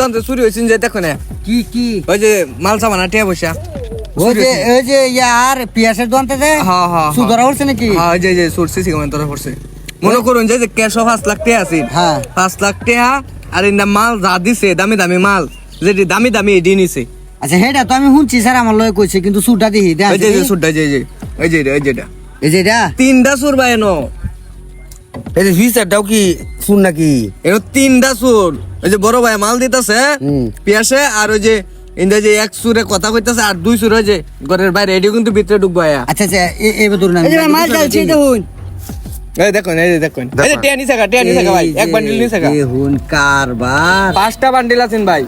দন্তে চুরি হয়েছে যে দেখো না। কি কি? ওই যে মাল সামানা টিয়া পয়সা। ওই যে ওই যে ইয়ার পিয়াসের দোকানতে যে? হ্যাঁ হ্যাঁ সুদরা নাকি? হ্যাঁ যে এই যে ধরা পড়ছে। মনে করুন যে যে ক্যাশ পাঁচ লাখ টাকা আছে। হ্যাঁ। পাঁচ লাখ টাকা আর এই মাল যা দিছে দামি দামি মাল যেটি দামি দামি এডি নিছে। আচ্ছা হেটা তো আমি শুনছি স্যার আমার লয় কইছে কিন্তু সুরটা দিহি দেখ এই যে এই যে যে এই যে এই যে এই যেটা এই তিনটা সুর এনো এই যে ফিচারটাও কি শুন নাকি? এনো তিনটা সুর ওই যে বড় ভাই মাল দিতেছে পিয়াসে আর ওই যে ইন্দা যে এক সুরে কথা কইতাছে আর দুই সুর যে ঘরের বাইরে এডিও কিন্তু ভিতরে ঢুকবো আয়া। আচ্ছা আচ্ছা এই ভাই মাল চালছি দেখুন এই দেখুন। এই দেখুন। এই গা টিয়া নিছে গা ভাই এক বান্ডিল নিছে গা। দেখুন কারবার। পাঁচটা বান্ডিল আছেন ভাই।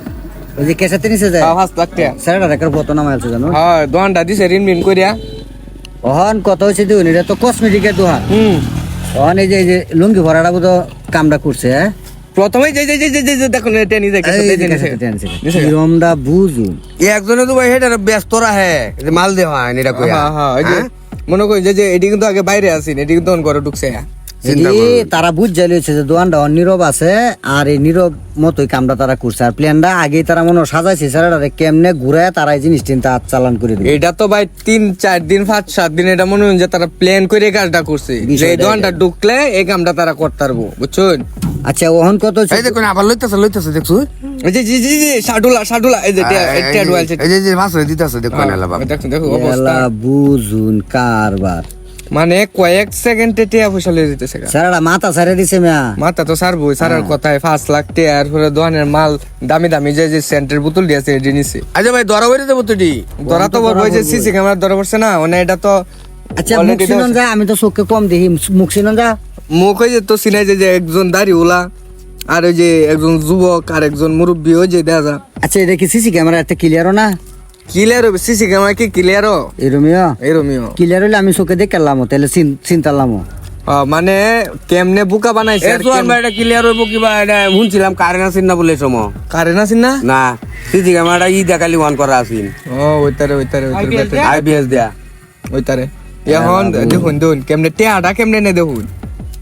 ওই যে কেসাতে নিছে যায় হ্যাঁ, পাঁচ লাখ টাকা স্যার রেখার কত নাম আছে জানো? হ্যাঁ দোকানটা দিছে ঋণ মিন করিয়া ওহন কত হয়েছে দেখুন এটা তো কসমেটিকের দোকান হুম। যে যে লুঙ্গি ভরাটা বোধ কামটা করছে হ্যাঁ? প্রথমে যে যে যে যে যে- দেখুন টেনি দেখে। কিরমটা বুঝুন একজনে তো ভাই হেটা ব্যস্ত রাহে যে মাল দেওয়া হয় এটা কই হ্যাঁ হ্যাঁ মনে করি যে যে এটি কিন্তু আগে বাইরে আছি এটি কিন্তু অন করে ঢুকছে। করুন। তারা বুঝ যাইছে যে দোকানটা অন নীরব আছে আর এই নীরব মতোই কামটা তারা করছে। আর প্ল্যানটা আগেই তারা মনে সাজাইছে স্যার কেমনে ঘুরে তারা এই জিনিস চিন্তা চালান করে দিবে। এটা তো ভাই তিন চার দিন পাঁচ সাত দিন এটা মনে হয় যে তারা প্ল্যান করে এই কাজটা করছে। যে এই দোকানটা ঢুকলে এই কামটা তারা করতে পারব বুঝছেন? আচ্ছা ওহন কত এই দেখুন আবার লইতেছে লইতেছে দেখছ? এই যে জি জি জি সাডুলা সাডুলা এই যে এই ডুয়াল এই যে। মাছ দিতেছে দেখুন এলা বাবা দেখুন দেখো অবস্থা বুঝুন কারবার। মানে কয়েক সেকেন্ডে টিয়া পয়সা লিয়ে দিতেছে গা। স্যার মাথা সারে দিছে মিয়া। মাথা তো সারবো সারার কথায় পাঁচ লাখ টিয়ার পরে দোকানের মাল দামি দামি যে যে সেন্টের বোতল দিয়েছে এটি নিছে। আচ্ছা ভাই ধরা হইতে দেবো তুই ধরা তো বলব যে সিসি ক্যামেরা ধরা পড়ছে না মানে এটা তো আচ্ছা মুখ যা আমি তো চোখে কম দেখি। মুখ চিনন যা। মুখ ওই যে তো সিনাই যে যে একজন দাড়ি ওলা আর ওই যে একজন যুবক আর একজন মুরব্বী ওই যে দেখা যা। আচ্ছা এটা কি সিসি ক্যামেরা? একটা ক্লিয়ারও না? ক্লিয়ার হবে সিসি ক্যামেরা কি ক্লিয়ার এরমিও এরমিও ক্লিয়ার আমি চোখে তাহলে চিন্তালাম মানে কেমনে বুকা বানাইছে এ কেম- ভাই এটা ক্লিয়ার হইব কিবা এটা শুনছিলাম কারেন্ট আসিন না বলে সময়। কারেন্ট আছেন না? না সিসি ক্যামেরাটা ই দেখালি ওয়ান করা আসিন ও ওইতারে ওইতারে ওইতারে আইবিএস দেয়া। ওইতারে। এখন দেখুন দেখুন কেমনে টেয়াটা কেমনে নে দেখুন।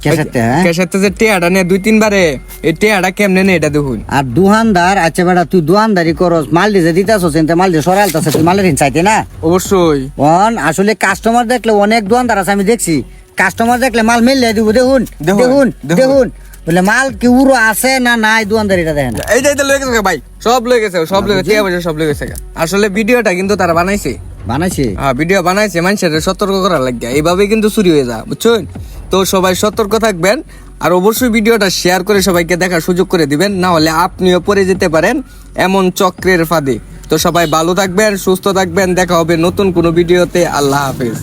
হ্যাঁ? কেসাতে যে টেয়াটা নে দুই তিনবারে এই টেয়াটা কেমনে নে এটা দেখুন। আর দুহানদার আচ্ছা বেটা তুই দুহানদারি করস। মাল দিয়ে দিতাছ চিন্তা মাল দিয়ে সরালতাছে তুই মালের চাইতে না? অবশ্যই। অন আসলে কাস্টমার দেখলে অনেক দোকানদার আছে আমি দেখছি। কাস্টমার দেখলে মাল মিললে দিব দেখুন দেখুন, দেখুন বলে মাল কি উড়ো আছে না নাই দোকানদারিটা দেখেন এই যে লয়ে গেছে ভাই সব লয়ে গেছে সব লয়ে গেছে সব লয়ে গেছে আসলে ভিডিওটা কিন্তু তারা বানাইছে। বানাইছে? হ্যাঁ ভিডিও বানাইছে মানুষের সতর্ক করার লাগে এইভাবে কিন্তু চুরি হয়ে যা বুঝছেন? তো সবাই সতর্ক থাকবেন আর অবশ্যই ভিডিওটা শেয়ার করে সবাইকে দেখার সুযোগ করে দিবেন, না হলে আপনিও পড়ে যেতে পারেন এমন চক্রের ফাঁদে। তো সবাই ভালো থাকবেন, সুস্থ থাকবেন, দেখা হবে নতুন কোনো ভিডিওতে। আল্লাহ হাফেজ।